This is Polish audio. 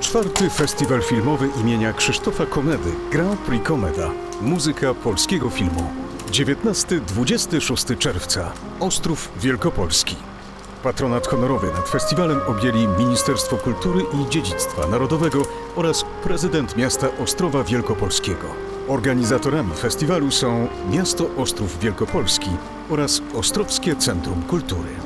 Czwarty Festiwal Filmowy imienia Krzysztofa Komedy Grand Prix Komeda. Muzyka polskiego filmu. 19-26 czerwca. Ostrów Wielkopolski. Patronat honorowy nad festiwalem objęli Ministerstwo Kultury i Dziedzictwa Narodowego oraz prezydent miasta Ostrowa Wielkopolskiego. Organizatorami festiwalu są Miasto Ostrów Wielkopolski oraz Ostrowskie Centrum Kultury.